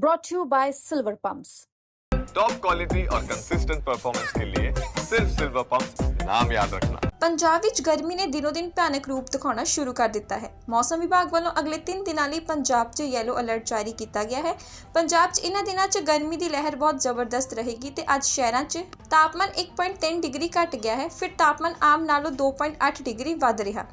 brought to you by Silver Pumps. Top quality और consistent performance के लिए सिर्फ सिल्वर पंप नाम याद रखना ਪੰਜਾਬ ਵਿੱਚ ਗਰਮੀ ਨੇ ਦਿਨੋ ਦਿਨ ਭਿਆਨਕ ਰੂਪ ਦਿਖਾਉਣਾ ਸ਼ੁਰੂ ਕਰ ਦਿੱਤਾ ਹੈ ਮੌਸਮ ਵਿਭਾਗ ਵੱਲੋਂ ਅਗਲੇ 3 ਦਿਨਾਂ ਲਈ ਪੰਜਾਬ 'ਚ ਯੈਲੋ ਅਲਰਟ ਜਾਰੀ ਕੀਤਾ ਗਿਆ ਹੈ ਪੰਜਾਬ 'ਚ ਇਹਨਾਂ ਦਿਨਾਂ 'ਚ ਗਰਮੀ ਦੀ ਲਹਿਰ ਬਹੁਤ ਜ਼ਬਰਦਸਤ ਰਹੇਗੀ ਤੇ ਅੱਜ ਸ਼ਹਿਰਾਂ 'ਚ ਤਾਪਮਾਨ 1.3 ਡਿਗਰੀ ਘਟ ਗਿਆ ਹੈ ਫਿਰ ਤਾਪਮਾਨ ਆਮ ਨਾਲੋਂ 2.8 ਡਿਗਰੀ ਵੱਧ ਰਿਹਾ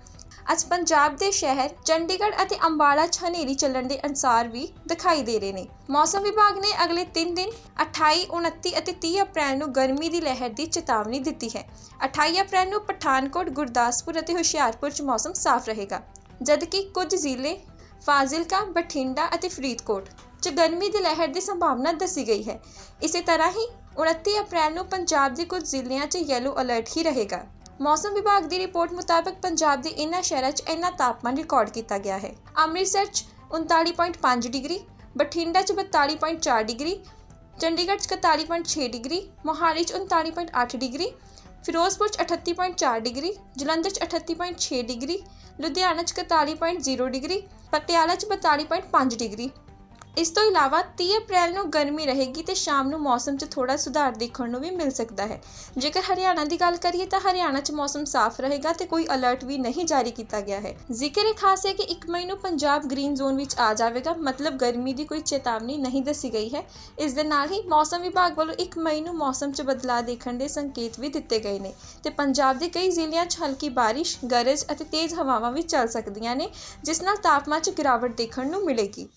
ਅੱਜ ਪੰਜਾਬ ਦੇ ਸ਼ਹਿਰ ਚੰਡੀਗੜ੍ਹ ਅਤੇ ਅੰਬਾਲਾ 'ਚ ਹਨੇਰੀ ਚੱਲਣ ਦੇ ਅਨਸਾਰ ਵੀ ਦਿਖਾਈ ਦੇ ਰਹੇ ਨੇ। ਮੌਸਮ ਵਿਭਾਗ ਨੇ ਅਗਲੇ 3 ਦਿਨ 28, 29 ਅਤੇ 30 ਅਪ੍ਰੈਲ ਨੂੰ ਗਰਮੀ ਦੀ ਲਹਿਰ ਦੀ ਚੇਤਾਵਨੀ ਦਿੱਤੀ ਹੈ। 28 ਅਪ੍ਰੈਲ ਨੂੰ ਪਠਾਨਕੋਟ, ਗੁਰਦਾਸਪੁਰ ਅਤੇ ਹੁਸ਼ਿਆਰਪੁਰ 'ਚ ਮੌਸਮ ਸਾਫ਼ ਰਹੇਗਾ ਜਦਕਿ ਕੁਝ ਜ਼ਿਲ੍ਹੇ ਫਾਜ਼ਿਲਕਾ, ਬਠਿੰਡਾ ਅਤੇ ਫਰੀਦਕੋਟ 'ਚ ਗਰਮੀ ਦੀ ਲਹਿਰ ਦੀ ਸੰਭਾਵਨਾ ਦੱਸੀ ਗਈ ਹੈ। ਇਸੇ ਤਰ੍ਹਾਂ ਹੀ 29 ਅਪ੍ਰੈਲ ਨੂੰ ਪੰਜਾਬ ਦੇ ਕੁਝ ਜ਼ਿਲ੍ਹਿਆਂ 'ਚ ਯੈਲੋ ਅਲਰਟ ਹੀ ਰਹੇਗਾ। ਮੌਸਮ ਵਿਭਾਗ ਦੀ ਰਿਪੋਰਟ ਮੁਤਾਬਕ ਪੰਜਾਬ ਦੇ ਇਨ੍ਹਾਂ ਸ਼ਹਿਰਾਂ 'ਚ ਇੰਨਾ ਤਾਪਮਾਨ ਰਿਕਾਰਡ ਕੀਤਾ ਗਿਆ ਹੈ। ਅੰਮ੍ਰਿਤਸਰ 'ਚ 39.5 ਡਿਗਰੀ, ਬਠਿੰਡਾ 'ਚ 42.4 ਡਿਗਰੀ, ਚੰਡੀਗੜ੍ਹ 'ਚ 41.6 ਡਿਗਰੀ, ਮੋਹਾਲੀ 'ਚ 39.8 ਡਿਗਰੀ, ਫਿਰੋਜ਼ਪੁਰ 'ਚ 38.4 ਡਿਗਰੀ, ਜਲੰਧਰ 'ਚ 38.6 ਡਿਗਰੀ, ਲੁਧਿਆਣਾ 'ਚ 41.0 ਡਿਗਰੀ, ਪਟਿਆਲਾ 'ਚ 42.5 ਡਿਗਰੀ। ਇਸ ਤੋਂ ਇਲਾਵਾ 30 ਅਪ੍ਰੈਲ ਨੂੰ ਗਰਮੀ ਰਹੇਗੀ ਤੇ ਸ਼ਾਮ ਨੂੰ ਮੌਸਮ 'ਚ ਥੋੜਾ ਸੁਧਾਰ ਦੇਖਣ ਨੂੰ ਵੀ ਮਿਲ ਸਕਦਾ ਹੈ। ਜੇਕਰ ਹਰਿਆਣਾ ਦੀ ਗੱਲ ਕਰੀਏ ਤਾਂ ਹਰਿਆਣਾ 'ਚ ਮੌਸਮ ਸਾਫ਼ ਰਹੇਗਾ ਤੇ ਕੋਈ ਅਲਰਟ ਵੀ ਨਹੀਂ ਜਾਰੀ ਕੀਤਾ ਗਿਆ ਹੈ। ਜ਼ਿਕਰ ਇਹ ਖਾਸ ਹੈ ਕਿ 1 ਮਈ ਨੂੰ ਪੰਜਾਬ ਗ੍ਰੀਨ ਜ਼ੋਨ ਵਿੱਚ ਆ ਜਾਵੇਗਾ, ਮਤਲਬ ਗਰਮੀ ਦੀ ਕੋਈ ਚੇਤਾਵਨੀ ਨਹੀਂ ਦੱਸੀ ਗਈ ਹੈ। ਇਸ ਦੇ ਨਾਲ ਹੀ ਮੌਸਮ ਵਿਭਾਗ ਵੱਲੋਂ 1 ਮਈ ਨੂੰ ਮੌਸਮ 'ਚ ਬਦਲਾਅ ਦੇਖਣ ਦੇ ਸੰਕੇਤ ਵੀ ਦਿੱਤੇ ਗਏ ਨੇ ਤੇ ਪੰਜਾਬ ਦੇ ਕਈ ਜ਼ਿਲ੍ਹਿਆਂ 'ਚ ਹਲਕੀ ਬਾਰਿਸ਼, ਗਰਜ ਅਤੇ ਤੇਜ਼ ਹਵਾਵਾਂ ਵੀ ਚੱਲ ਸਕਦੀਆਂ ਨੇ, ਜਿਸ ਨਾਲ ਤਾਪਮਾਨ 'ਚ ਗਿਰਾਵਟ ਦੇਖਣ ਨੂੰ ਮਿਲੇਗੀ।